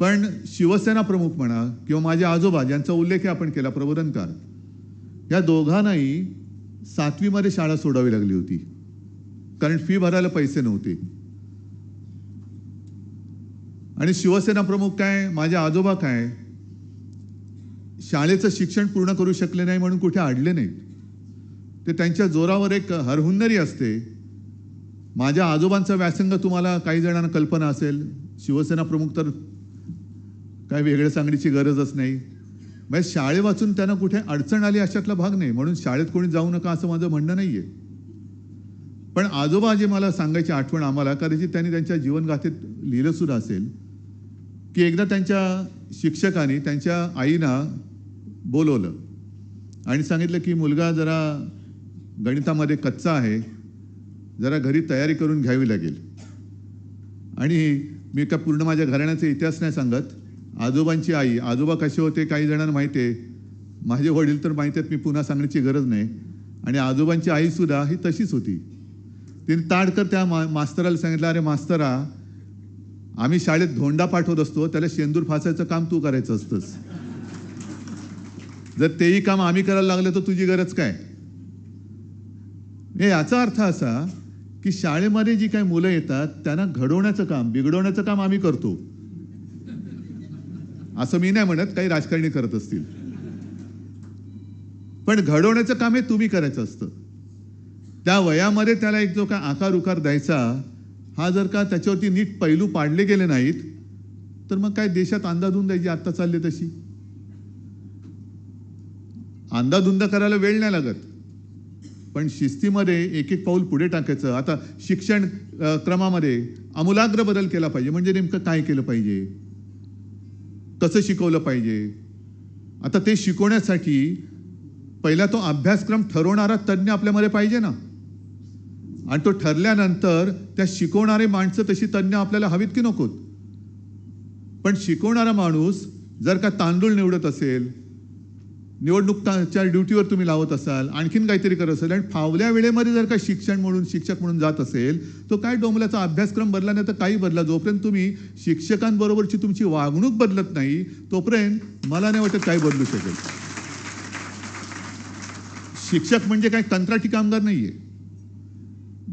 पण शिवसेना प्रमुख म्हणा किंवा माझे आजोबा ज्यांचा उल्लेख आपण केला प्रबोधनकार या दोघांनाही सातवीमध्ये शाळा सोडावी लागली होती. कारण फी भरायला पैसे नव्हते. आणि शिवसेना प्रमुख काय माझे आजोबा काय शाळेचं शिक्षण पूर्ण करू शकले नाही म्हणून कुठे अडले नाहीत. ते त्यांच्या जोरावर एक हरहुन्नरी असते. माझ्या आजोबांचा व्यासंग तुम्हाला काही जणांना कल्पना असेल. शिवसेना प्रमुख तर काय वेगळं सांगण्याची गरजच नाही. म्हणजे शाळे वाचून त्यांना कुठे अडचण आली अशातला भाग नाही. म्हणून शाळेत कोणी जाऊ नका असं माझं म्हणणं नाही आहे पण आजोबा जे मला सांगायची आठवण आम्हाला कदाचित त्यांनी त्यांच्या जीवनगाथेत लिहिलं सुद्धा असेल की एकदा त्यांच्या शिक्षकाने त्यांच्या आईना बोलवलं आणि सांगितलं की मुलगा जरा गणितामध्ये कच्चा आहे जरा घरी तयारी करून घ्यावी लागेल. आणि मी का पूर्ण माझ्या घराण्याचा इतिहास नाही सांगत आजोबांची आई आजोबा कसे होते काही जणांना माहिती आहे. माझे वडील तर माहिती आहेत मी पुन्हा सांगण्याची गरज नाही. आणि आजोबांची आईसुद्धा ही तशीच होती. तिने ताडकर त्या मा मास्तराला सांगितलं अरे मास्तरा आम्ही शाळेत धोंडा पाठवत असतो त्याला शेंदूर फासायचं काम तू करायचं असतंस. जर तेही काम आम्ही करायला लागलं तर तुझी गरज काय? हे याचा अर्थ असा की शाळेमध्ये जी काही मुलं येतात त्यांना घडवण्याचं काम बिघडवण्याचं काम आम्ही करतो. असं मी नाही म्हणत काही राजकारणी करत असतील. पण घडवण्याचं काम हे तुम्ही करायचं असतं. त्या वयामध्ये त्याला एक जो काय आकार उकार द्यायचा हा जर का त्याच्यावरती नीट पैलू पाडले गेले नाहीत तर मग काय देशात अंदाधुंद द्यायची आत्ता चालली तशी? अंदाधुंद करायला वेळ नाही लागत. पण शिस्तीमध्ये एक एक पाऊल पुढे टाकायचं. आता शिक्षण क्रमामध्ये आमूलाग्र बदल केला पाहिजे. म्हणजे नेमकं काय केलं पाहिजे? कसं शिकवलं पाहिजे. आता ते शिकवण्यासाठी पहिला तो अभ्यासक्रम ठरवणारा तज्ज्ञ आपल्यामध्ये पाहिजे ना. आणि तो ठरल्यानंतर त्या शिकवणारे माणसं तशी तज्ज्ञ आपल्याला हवीत की नकोत. पण शिकवणारा माणूस जर का तांदूळ निवडत असेल निवडणुकीच्या ड्युटीवर तुम्ही लावत असाल आणखीन काहीतरी करत असेल आणि फावल्या वेळेमध्ये जर का शिक्षण म्हणून शिक्षक म्हणून जात असेल तो काय डोंबल्याचा अभ्यासक्रम बदला नाही तर काही बदला जोपर्यंत तुम्ही शिक्षकांबरोबरची तुमची वागणूक बदलत नाही तोपर्यंत मला नाही वाटत काही बदलू शकेल. शिक्षक म्हणजे काय? कंत्राटी कामगार नाहीये.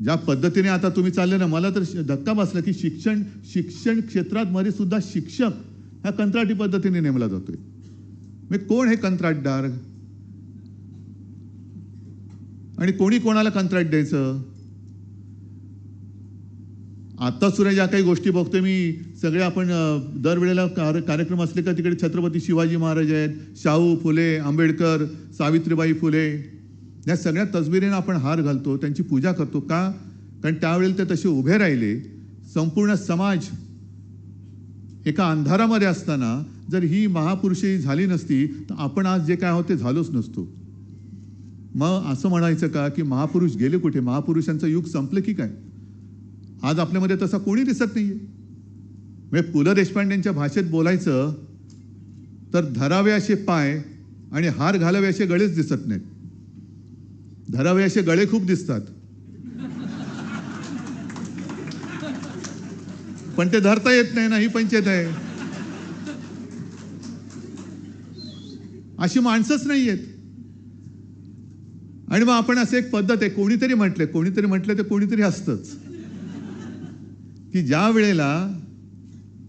ज्या पद्धतीने आता तुम्ही चालले ना मला तर धक्का बसला की शिक्षण शिक्षण क्षेत्रात मध्ये सुद्धा शिक्षक ह्या कंत्राटी पद्धतीने नेमला जातोय. म्हणजे कोण हे कंत्राटदार? आणि कोणी कोणाला कंत्राट द्यायचं? आता सुद्धा ज्या काही गोष्टी बघतोय मी सगळे आपण दरवेळेला कार्य कार्यक्रम असले का तिकडे छत्रपती शिवाजी महाराज आहेत शाहू फुले आंबेडकर सावित्रीबाई फुले या सगळ्या तसबिरींना आपण हार घालतो त्यांची पूजा करतो का? कारण त्यावेळेला ते तसे उभे राहिले संपूर्ण समाज एका अंधारामध्ये असताना जर ही महापुरुषी झाली नसती तर आपण आज जे काय आहोत ते झालोच नसतो. मग असं म्हणायचं का की महापुरुष गेले कुठे? महापुरुषांचं युग संपलं की काय? आज आपल्यामध्ये तसा कोणी दिसत नाही आहे म्हणजे पु ल देशपांडेंच्या भाषेत बोलायचं तर धरावे असे पाय आणि हार घालावे असे गळेच दिसत नाहीत. धरावे असे गळे खूप दिसतात. पण ते धरता येत नाही ना ही पंचायत आहे. अशी माणसंच नाही आहेत आणि मग आपण असं एक पद्धत आहे कोणीतरी म्हटलंय कोणीतरी म्हटलं तर कोणीतरी असतंच. की ज्या वेळेला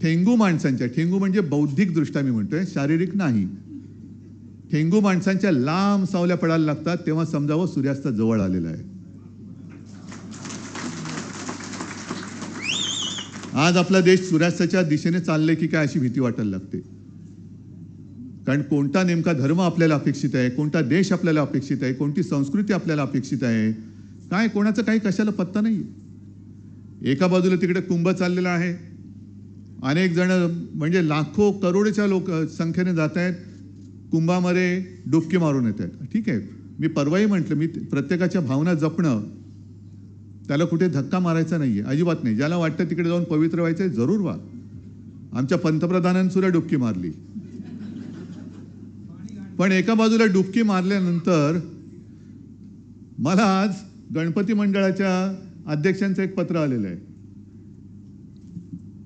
ठेंगू माणसांच्या ठेंगू म्हणजे बौद्धिक दृष्ट्या मी म्हणतोय शारीरिक नाही. ठेंगू माणसांच्या लांब सावल्या पडायला लागतात तेव्हा समजावं सूर्यास्त जवळ आलेला आहे. आज आपला देश सूर्यास्ताच्या दिशेने चाललंय की काय अशी भीती वाटायला लागते. कारण कोणता नेमका धर्म आपल्याला अपेक्षित आहे कोणता देश आपल्याला अपेक्षित आहे कोणती संस्कृती आपल्याला अपेक्षित आहे काय कोणाचं काही कशाला पत्ता नाही एका बाजूला तिकडे कुंभ चाललेला आहे. अनेक जण म्हणजे लाखो करोडच्या लोक संख्येने जात आहेत कुंभामध्ये डुबकी मारून येत आहेत ठीक आहे. मी परवाही म्हटलं मी प्रत्येकाच्या भावना जपणं त्याला कुठे धक्का मारायचा नाहीये अजिबात नाही. ज्याला वाटतं तिकडे जाऊन पवित्र व्हायचं आहे जरूर व्हा. आमच्या पंतप्रधानांनी सुद्धा डुबकी मारली. पण एका बाजूला डुबकी मारल्यानंतर मला आज गणपती मंडळाच्या अध्यक्षांचं एक पत्र आलेलं आहे.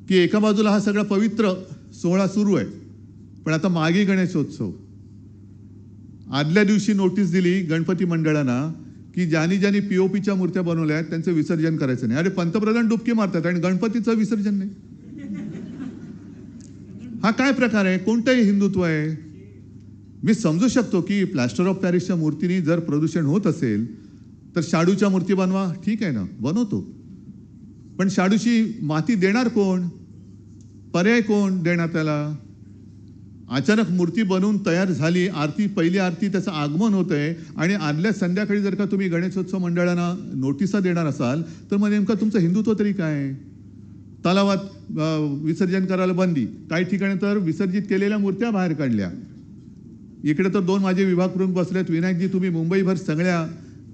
की एका बाजूला हा सगळा पवित्र सोहळा सुरू आहे. पण आता मागे गणेशोत्सव. आदल्या दिवशी नोटीस दिली गणपती मंडळांना की ज्यांनी ज्यांनी पीओपीच्या मूर्त्या बनवल्या आहेत त्यांचं विसर्जन करायचं नाही. अरे पंतप्रधान डुबकी मारतात आणि गणपतीचं विसर्जन नाही. हा काय प्रकार आहे? कोणतंही हिंदुत्व आहे. मी समजू शकतो की प्लॅस्टर ऑफ पॅरिसच्या मूर्तीनी जर प्रदूषण होत असेल तर शाडूच्या मूर्ती बनवा. ठीक आहे ना? बनवतो. पण शाडूची माती देणार कोण? पर्याय कोण देणार त्याला अचानक मूर्ती बनवून तयार झाली आरती पहिली आरती त्याचं आगमन होत आहे आणि आदल्या संध्याकाळी जर का तुम्ही गणेशोत्सव मंडळांना नोटिसा देणार असाल तर मग नेमकं तुमचं हिंदुत्व तरी काय? तलावात विसर्जन करायला बंदी. काही ठिकाणी तर विसर्जित केलेल्या मूर्त्या बाहेर काढल्या. इकडे तर दोन माझे विभाग प्रमुख बसलेत. विनायकजी तुम्ही मुंबईभर सगळ्या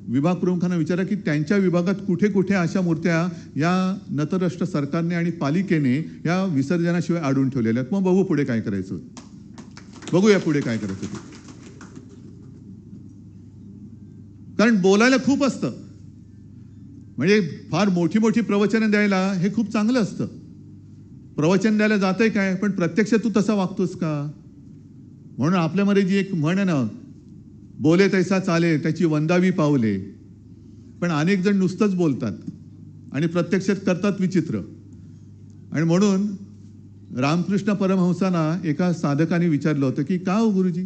विभाग प्रमुखांना विचारा की त्यांच्या विभागात कुठे कुठे अशा मूर्त्या या नतरराष्ट्र सरकारने आणि पालिकेने या विसर्जनाशिवाय अडून ठेवलेल्या आहेत. मग बघू पुढे काय करायचं. बघूया पुढे काय करत होते. कारण बोलायला खूप असतं. म्हणजे फार मोठी मोठी प्रवचनं द्यायला हे खूप चांगलं असतं. प्रवचन द्यायला जातंय काय? पण प्रत्यक्ष तू तसा वागतोस का? म्हणून आपल्यामध्ये जी एक म्हण आहे ना बोले तैसा चाले त्याची वंदावी पावले. पण अनेक जण नुसतंच बोलतात आणि प्रत्यक्षात करतात विचित्र. आणि म्हणून रामकृष्ण परमहंसांना एका साधकाने विचारलं होतं की का हो गुरुजी?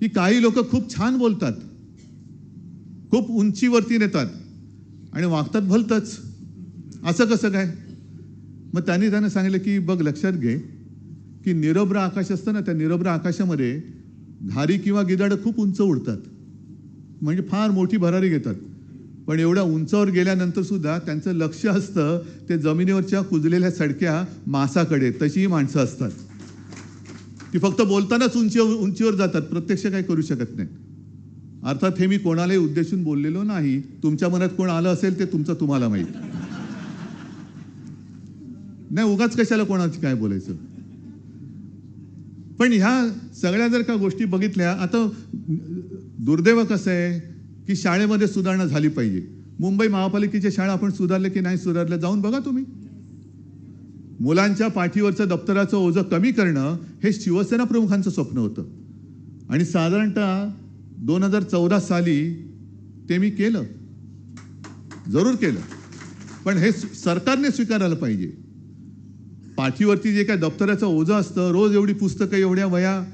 की काही लोक खूप छान बोलतात. खूप उंचीवरती नेतात. आणि वागतात भलतच. असं कसं काय? मग त्यांनी त्यांना सांगितलं की बघ लक्षात घे की निरभ्र आकाश असतं ना त्या निरभ्र आकाशामध्ये घारी किंवा गिदाडं खूप उंच उडतात. म्हणजे फार मोठी भरारी घेतात. पण एवढ्या उंचावर गेल्यानंतर सुद्धा त्यांचं लक्ष असतं ते जमिनीवरच्या कुजलेल्या सडक्या मासाकडे तशीही माणसं असतात. ती फक्त बोलतानाच उंची उंचीवर जातात प्रत्यक्ष काही करू शकत नाही अर्थात हे मी कोणालाही उद्देशून बोललेलो नाही. तुमच्या मनात कोण आलं असेल ते तुमचं तुम्हाला माहीत. नाही उगाच कशाला कोणाची काय बोलायचं? पण ह्या सगळ्या जर का गोष्टी बघितल्या आता दुर्दैव कसं आहे? की शाळेमध्ये सुधारणा झाली पाहिजे. मुंबई महापालिकेच्या शाळा आपण सुधारले की नाही सुधारल्या जाऊन बघा तुम्ही. मुलांच्या पाठीवरचं दप्तराचं ओझं कमी करणं हे शिवसेना प्रमुखांचं स्वप्न होतं. आणि साधारणतः दोन हजार चौदा साली ते मी केलं. जरूर केलं. पण हे सरकारने स्वीकारायला पाहिजे. पाठीवरती जे काय दप्तराचं ओझं असतं रोज एवढी पुस्तकं एवढ्या वया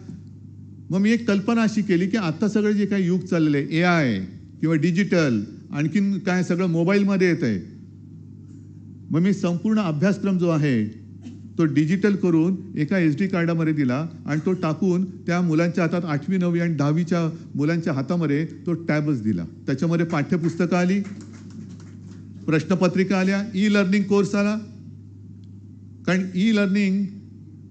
मग मी एक कल्पना अशी केली की आता सगळं जे काही युग चाललेलं आहे ए आय किंवा डिजिटल आणखीन काय सगळं मोबाईलमध्ये येत आहे. मग मी संपूर्ण अभ्यासक्रम जो आहे तो डिजिटल करून एका एस डी कार्डामध्ये दिला आणि तो टाकून त्या मुलांच्या हातात आठवी नववी आणि दहावीच्या मुलांच्या हातामध्ये तो टॅबच दिला. त्याच्यामध्ये पाठ्यपुस्तकं आली प्रश्नपत्रिका आल्या ई लर्निंग कोर्स आला. कारण ई लर्निंग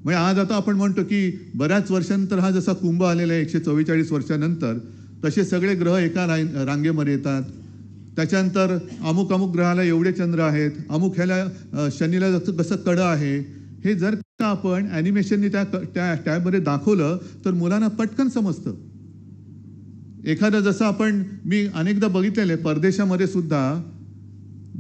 म्हणजे आज आता आपण म्हणतो की बऱ्याच वर्षानंतर हा जसा कुंभ आलेला आहे एकशे चव्वेचाळीस वर्षानंतर तसे सगळे ग्रह एका राय रांगेमध्ये येतात. त्याच्यानंतर अमुक अमुक ग्रहाला एवढे चंद्र आहेत अमुक ह्याला शनीला जसं कसं कडं आहे हे जर का आपण ॲनिमेशननी त्या त्या टॅबमध्ये दाखवलं तर मुलांना पटकन समजतं. एखादं जसं आपण मी अनेकदा बघितलेलं आहे परदेशामध्ये सुद्धा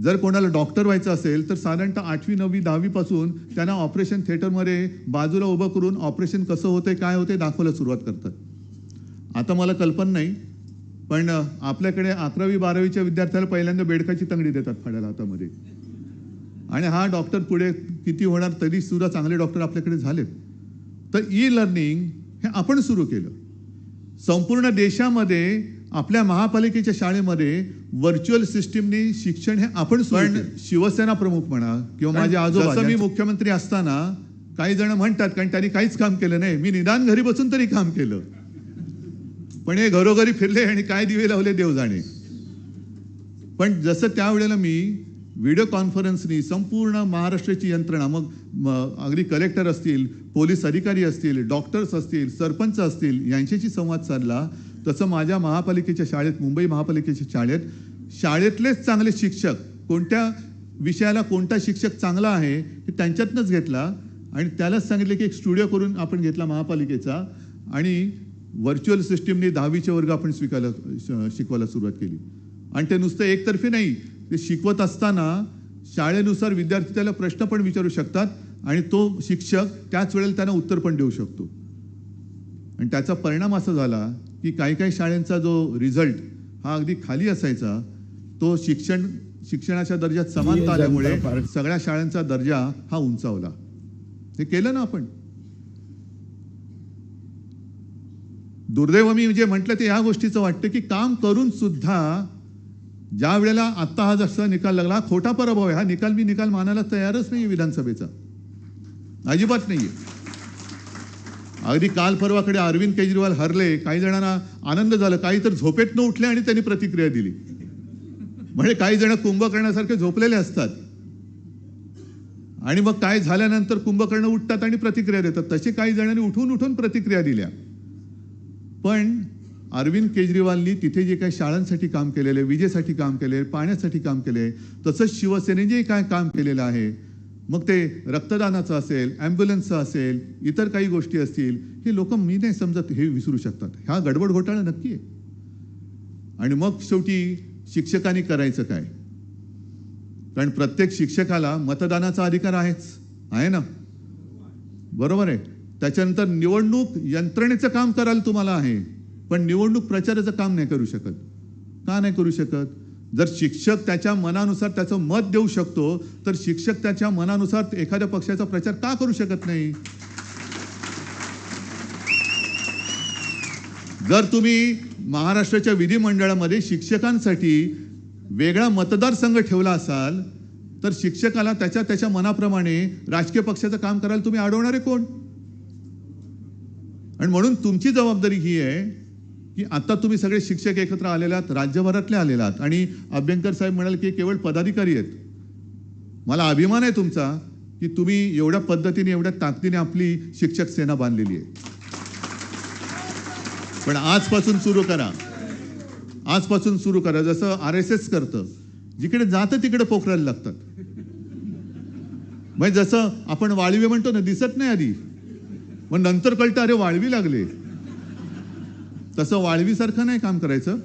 जर कोणाला डॉक्टर व्हायचं असेल तर साधारणतः आठवी नववी दहावीपासून त्यांना ऑपरेशन थिएटरमध्ये बाजूला उभं करून ऑपरेशन कसं होतंय काय होते दाखवायला सुरुवात करतात. आता मला कल्पना नाही पण आपल्याकडे अकरावी बारावीच्या विद्यार्थ्याला पहिल्यांदा बेडकाची तंगडी देतात फाड्याला हातामध्ये. आणि हा डॉक्टर पुढे किती होणार तरी सुद्धा चांगले डॉक्टर आपल्याकडे झालेत. तर ई लर्निंग हे आपण सुरू केलं. संपूर्ण देशामध्ये आपल्या महापालिकेच्या शाळेमध्ये व्हर्च्युअल सिस्टीमने शिक्षण हे आपण पण शिवसेना प्रमुख म्हणा किंवा माझे आजोबा मी मुख्यमंत्री असताना काही जण म्हणतात कारण त्यांनी काहीच काम केलं नाही. मी निदान घरी बसून तरी काम केलं. पण हे घरोघरी फिरले आणि काय दिवे लावले देव जाणे पण जसं त्यावेळेला मी व्हिडिओ कॉन्फरन्सनी संपूर्ण महाराष्ट्राची यंत्रणा मग अगदी कलेक्टर असतील पोलीस अधिकारी असतील डॉक्टर्स असतील सरपंच असतील यांच्याशी संवाद साधला. तसं माझ्या महापालिकेच्या शाळेत मुंबई महापालिकेच्या शाळेत शाळेतलेच चांगले शिक्षक कोणत्या विषयाला कोणता शिक्षक चांगला आहे हे त्यांच्यातनंच घेतला. आणि त्यालाच सांगितलं की एक स्टुडिओ करून आपण घेतला महापालिकेचा. आणि व्हर्च्युअल सिस्टीमने दहावीचे वर्ग आपण स्वीकारायला शिकवायला सुरुवात केली. आणि ते नुसतं एकतर्फी नाही ते शिकवत असताना शाळेनुसार विद्यार्थी त्याला प्रश्न पण विचारू शकतात आणि तो शिक्षक त्याच वेळेला त्यांना उत्तर पण देऊ शकतो. आणि त्याचा परिणाम असा झाला की काही काही शाळांचा जो रिझल्ट हा अगदी खाली असायचा तो शिक्षण शिक्षणाच्या दर्जात समानता आल्यामुळे सगळ्या शाळांचा दर्जा हा उंचावला. हे केलं ना आपण? दुर्दैव मी जे म्हटलं ते या गोष्टीचं वाटतं की काम करून सुद्धा ज्या वेळेला आत्ता हा जसा निकाल लागला खोटा पराभव आहे. हा निकाल मी निकाल मानायला तयारच नाही विधानसभेचा. अजिबात नाहीये. अगदी काल परवाकडे अरविंद केजरीवाल हरले काही जणांना आनंद झाला. काही तर झोपेत न उठले आणि त्यांनी प्रतिक्रिया दिली. म्हणजे काही जण कुंभकर्णासारखे झोपलेले असतात. आणि मग काय झाल्यानंतर कुंभकर्ण उठतात आणि प्रतिक्रिया देतात. तसे काही जणांनी उठून उठून प्रतिक्रिया दिल्या. पण अरविंद केजरीवालनी तिथे जे काही शाळांसाठी काम केलेलं आहे विजेसाठी काम केले पाण्यासाठी काम केले तसंच शिवसेने जे काय काम केलेलं आहे मग ते रक्तदानाचं असेल ॲम्ब्युलन्सचं असेल इतर काही गोष्टी असतील हे लोक मी नाही समजत हे विसरू शकतात. हा गडबड घोटाळा नक्की आहे. आणि मग शेवटी शिक्षकांनी करायचं काय? कारण प्रत्येक शिक्षकाला मतदानाचा अधिकार आहेच आहे ना? बरोबर आहे. त्याच्यानंतर निवडणूक यंत्रणेचं काम करायला तुम्हाला आहे पण निवडणूक प्रचाराचं काम नाही करू शकत. का नाही करू शकत? जर शिक्षक त्याच्या मनानुसार त्याचं मत देऊ शकतो तर शिक्षक त्याच्या मनानुसार एखाद्या पक्षाचा प्रचार का करू शकत नाही? जर तुम्ही महाराष्ट्राच्या विधिमंडळामध्ये शिक्षकांसाठी वेगळा मतदारसंघ ठेवला असाल तर शिक्षकाला त्याच्या त्याच्या मनाप्रमाणे राजकीय पक्षाचं काम करायला तुम्ही अडवणारे कोण? आणि म्हणून तुमची जबाबदारी ही आहे की आता तुम्ही सगळे शिक्षक एकत्र आलेले आहात राज्यभरातले आलेले आहात. आणि अभ्यंकर साहेब म्हणाल की केवळ पदाधिकारी आहेत. मला अभिमान आहे तुमचा की तुम्ही एवढ्या पद्धतीने एवढ्या ताकदीने आपली शिक्षक सेना बांधलेली आहे. पण आजपासून सुरू करा. आजपासून सुरू करा. जसं आर एस एस करतं जिकडे जातं तिकडे पोखरायला लागतात. म्हणजे जसं आपण वाळवी म्हणतो ना दिसत नाही आधी. मग नंतर कळतं अरे वाळवी लागले. तसं वाळवीसारखं नाही काम करायचं.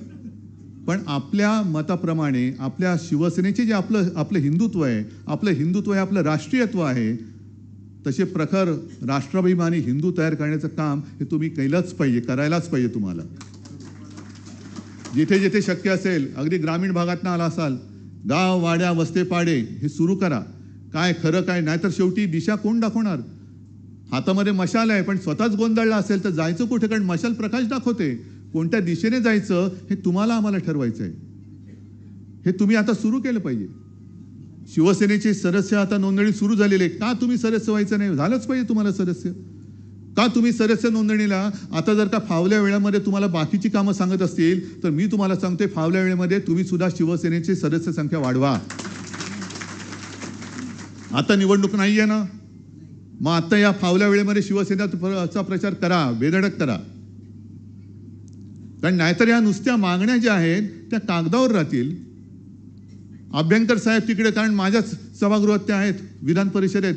पण आपल्या मताप्रमाणे आपल्या शिवसेनेचे जे आपलं आपलं हिंदुत्व आहे आपलं हिंदुत्व हे आपलं राष्ट्रीयत्व आहे तसे प्रखर राष्ट्राभिमानी हिंदू तयार करण्याचं काम हे तुम्ही केलंच पाहिजे करायलाच पाहिजे तुम्हाला. जिथे जिथे शक्य असेल अगदी ग्रामीण भागातनं आला असाल गाव वाड्या वस्ते पाडे हे सुरू करा. काय खरं काय नाहीतर शेवटी दिशा कोण दाखवणार? हातामध्ये मशाल आहे पण स्वतःच गोंधळला असेल तर जायचं कुठे? कारण मशाल प्रकाश दाखवते. कोणत्या दिशेने जायचं हे तुम्हाला आम्हाला ठरवायचं आहे हे तुम्ही आता सुरू केलं पाहिजे. शिवसेनेचे सदस्य आता नोंदणी सुरू झालेली आहे का तुम्ही सदस्य व्हायचं नाही? झालंच पाहिजे तुम्हाला सदस्य. का तुम्ही सदस्य नोंदणीला? आता जर का फावल्या वेळामध्ये तुम्हाला बाकीची कामं सांगत असतील तर मी तुम्हाला सांगते फावल्या वेळेमध्ये तुम्ही सुद्धा शिवसेनेची सदस्य संख्या वाढवा. आता निवडणूक नाही आहे ना? मग आता या फावल्या वेळेमध्ये शिवसेनेचा प्रचार करा बेधडक करा. कारण नाहीतर या नुसत्या मागण्या ज्या आहेत त्या कागदावर राहतील. अभ्यंकर साहेब तिकडे कारण माझ्याच सभागृहात त्या आहेत विधान परिषदेत.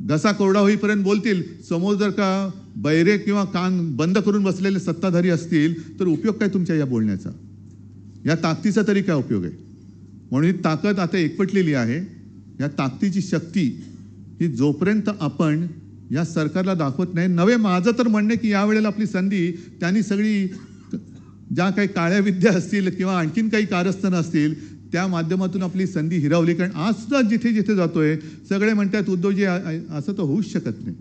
घसा कोरडा होईपर्यंत बोलतील समोर जर का बैरे किंवा कान बंद करून बसलेले सत्ताधारी असतील तर उपयोग काय तुमच्या या बोलण्याचा? या ताकदीचा तरी काय उपयोग आहे? म्हणून ही ताकद आता एकवटलेली आहे. या ताकदीची शक्ती की जोपर्यंत आपण या सरकारला दाखवत नाही नवे माझं तर म्हणणे की यावेळेला आपली संधी त्यांनी सगळी ज्या काही काळ्या विद्या असतील किंवा आणखीन काही कारस्थानं असतील त्या माध्यमातून आपली संधी हिरावली. कारण आज सुद्धा जिथे जिथे जातोय सगळे म्हणतात उद्धवजी असं तर होऊच शकत नाही.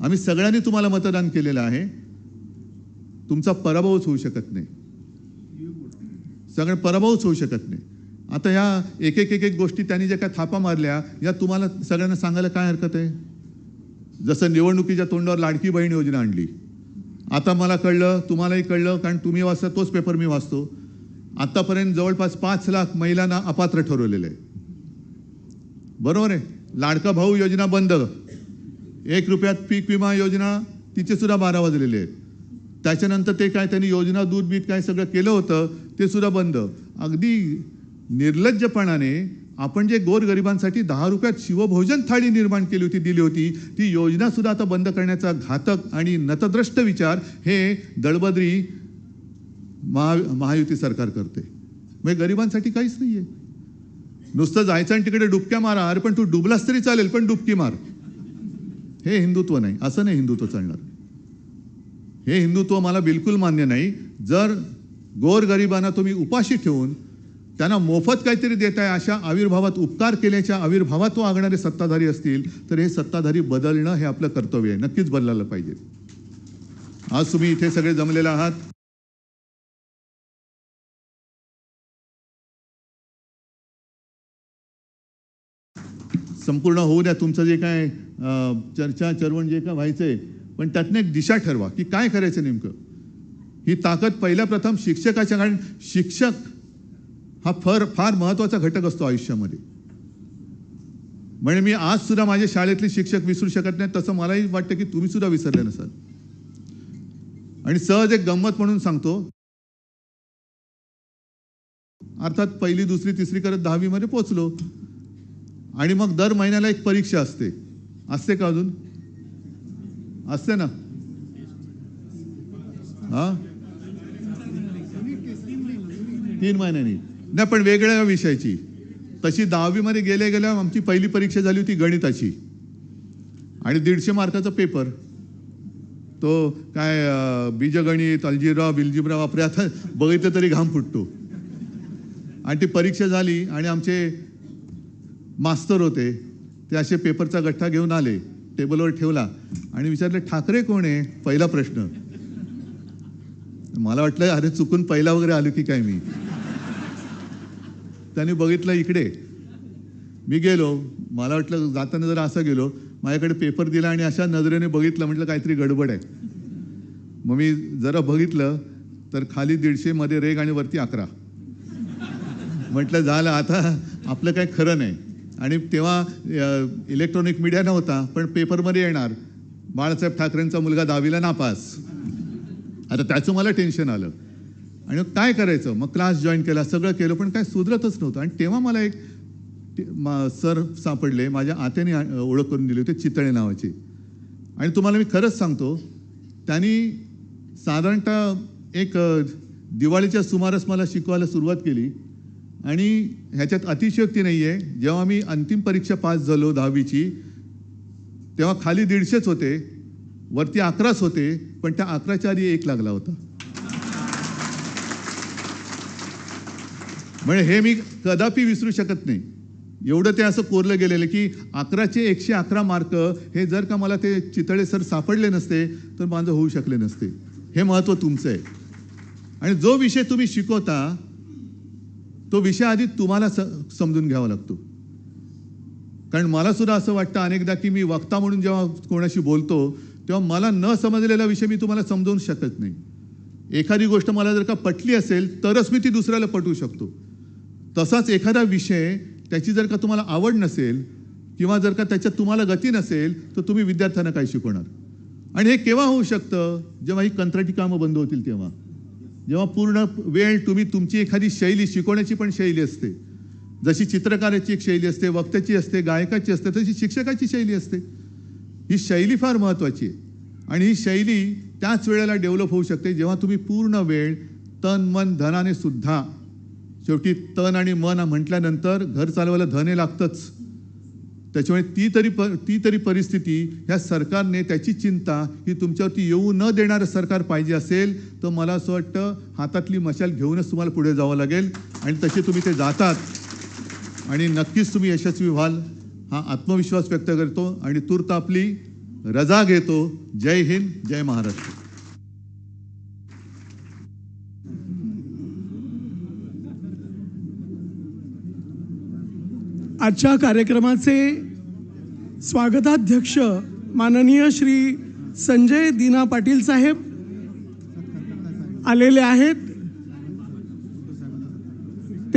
आम्ही सगळ्यांनी तुम्हाला मतदान केलेलं आहे. तुमचा पराभवच होऊ शकत नाही. सगळं पराभवच होऊ शकत नाही. आता या एक एक एक एक गोष्टी त्यांनी ज्या काय थापा मारल्या या तुम्हाला सगळ्यांना सांगायला काय हरकत आहे? जसं निवडणुकीच्या तोंडावर लाडकी बहीण योजना आणली. आता मला कळलं तुम्हालाही कळलं कारण तुम्ही वाचता तोच पेपर मी वाचतो. आत्तापर्यंत जवळपास पाच लाख महिलांना अपात्र ठरवलेलं आहे. बरोबर आहे? लाडका भाऊ योजना बंद. एक रुपयात पीक विमा योजना तिचेसुद्धा बारा वाजलेले आहेत. त्याच्यानंतर ते काय त्यांनी योजना दूध बीत काय सगळं केलं होतं ते सुद्धा बंद. अगदी निर्लज्जपणाने आपण जे गोरगरिबांसाठी दहा रुपयात शिवभोजन थाळी निर्माण केली होती दिली होती ती योजना सुद्धा आता बंद करण्याचा घातक आणि नतद्रष्ट विचार हे दळबद्री महा महायुती सरकार करते. म्हणजे गरिबांसाठी काहीच नाहीये. नुसतं जायचं आणि तिकडे डुबक्या मारा अरे पण तू डुबलास तरी चालेल पण डुबकी मार. हे हिंदुत्व नाही असं नाही हिंदुत्व चालणार. हे हिंदुत्व मला बिलकुल मान्य नाही. जर गोरगरिबांना तुम्ही उपाशी ठेवून त्यांना मोफत काहीतरी देताय अशा आविर्भावात उपकार केल्याच्या आविर्भावात वागणारे सत्ताधारी असतील तर हे सत्ताधारी बदलणं हे आपलं कर्तव्य आहे. नक्कीच बदलायला पाहिजे. आज तुम्ही इथे सगळे जमलेले आहात. संपूर्ण होऊ द्या तुमचं जे काय चर्चा चरवण जे काय व्हायचंय पण त्यातनं एक दिशा ठरवा की काय करायचं नेमकं. ही ताकद पहिल्या प्रथम शिक्षकाच्या कारण शिक्षक हा फार फार महत्त्वाचा घटक असतो आयुष्यामध्ये. म्हणजे मी आज सुद्धा माझ्या शाळेतले शिक्षक विसरू शकत नाही तसं मलाही वाटतं की तुम्ही सुद्धा विसरले नसाल. आणि सहज एक गंमत म्हणून सांगतो. अर्थात पहिली दुसरी तिसरी करत दहावीमध्ये पोचलो आणि मग दर महिन्याला एक परीक्षा असते. असते का अजून? असते ना? हा? तीन महिन्यांनी. नाही पण वेगळ्या विषयाची. तशी दहावीमध्ये गेल्या गेल्या आमची पहिली परीक्षा झाली होती गणिताची. आणि दीडशे मार्काचा पेपर तो काय बीजगणित अल्जिरा बिलजिब्रा वापरे आता बघितलं तरी घाम फुटतो. आणि ती परीक्षा झाली आणि आमचे मास्तर होते ते असे पेपरचा गठ्ठा घेऊन आले टेबलवर ठेवला. आणि विचारले ठाकरे कोण आहे? पहिला प्रश्न. मला वाटलं अरे चुकून पहिला वगैरे आलो की काय मी? त्यांनी बघितलं इकडे. मी गेलो मला वाटलं जाताना जरा असं गेलो माझ्याकडे पेपर दिला आणि अशा नजरेने बघितलं म्हटलं काहीतरी गडबड आहे. मग मी जरा बघितलं तर खाली दीडशेमध्ये रेग आणि वरती अकरा. म्हटलं झालं आता आपलं काय खरं नाही. आणि तेव्हा इलेक्ट्रॉनिक मीडिया नव्हता पण पेपरमध्ये येणार. बाळासाहेब ठाकरेंचा मुलगा दहावीला नापास. आता त्याचं मला टेन्शन आलं. आणि मग काय करायचं? मग क्लास जॉईन केला सगळं केलं पण काय सुधरतच नव्हतं. आणि तेव्हा मला एक ते- मा- सर सापडले माझ्या आत्याने ओळख करून दिली होती चितळे नावाची. आणि तुम्हाला मी खरंच सांगतो त्यांनी साधारणतः एक दिवाळीच्या सुमारास मला शिकवायला सुरुवात केली. आणि ह्याच्यात अतिशयोक्ती नाही आहे जेव्हा मी अंतिम परीक्षा पास झालो दहावीची तेव्हा खाली दीडशेच होते वरती अकराच होते पण त्या अकराच्या आधी एक लागला होता. म्हणजे हे मी कदापि विसरू शकत नाही. एवढं ते असं कोरलं गेलेलं की अकराचे एकशे अकरा मार्क हे जर का मला ते चितळे सर सापडले नसते तर माझं होऊ शकले नसते. हे महत्त्व तुमचं आहे. आणि जो विषय तुम्ही शिकवता तो विषय आधी तुम्हाला स समजून घ्यावा लागतो. कारण मला सुद्धा असं वाटतं अनेकदा की मी वक्ता म्हणून जेव्हा कोणाशी बोलतो तेव्हा मला न समजलेला विषय मी तुम्हाला समजवून शकत नाही. एखादी गोष्ट मला जर का पटली असेल तरच मी ती दुसऱ्याला पटवू शकतो. तसाच एखादा विषय त्याची जर का तुम्हाला आवड नसेल किंवा जर का त्याच्यात तुम्हाला गती नसेल तर तुम्ही विद्यार्थ्यांना काय शिकवणार? आणि हे केव्हा होऊ शकतं? जेव्हा ही कंत्राटी कामं बंद होतील तेव्हा. जेव्हा पूर्ण वेळ तुम्ही तुमची एखादी शैली शिकवण्याची पण शैली असते. जशी चित्रकाराची एक शैली असते वक्त्याची असते गायकाची असते तशी शिक्षकाची शैली असते. ही शैली फार महत्त्वाची आहे. आणि ही शैली त्याच वेळेला डेव्हलप होऊ शकते जेव्हा तुम्ही पूर्ण वेळ तन मन धनाने सुद्धा शेवटी तन आणि मन म्हटल्यानंतर घर चालवायला धन हे लागतंच. त्याच्यामुळे ती तरी प ती तरी परिस्थिती ह्या सरकारने त्याची चिंता ही तुमच्यावरती येऊ न देणारं सरकार पाहिजे असेल तर मला असं वाटतं हातातली मशाल घेऊनच तुम्हाला पुढे जावं लागेल. आणि तसे तुम्ही ते जातात. आणि नक्कीच तुम्ही यशस्वी व्हाल हा आत्मविश्वास व्यक्त करतो. आणि तूर्त आपली रजा घेतो. जय हिंद जय महाराष्ट्र. आजच्या कार्यक्रमाचे स्वागताध्यक्ष माननीय श्री संजय दीना पाटील साहेब आलेले आहेत.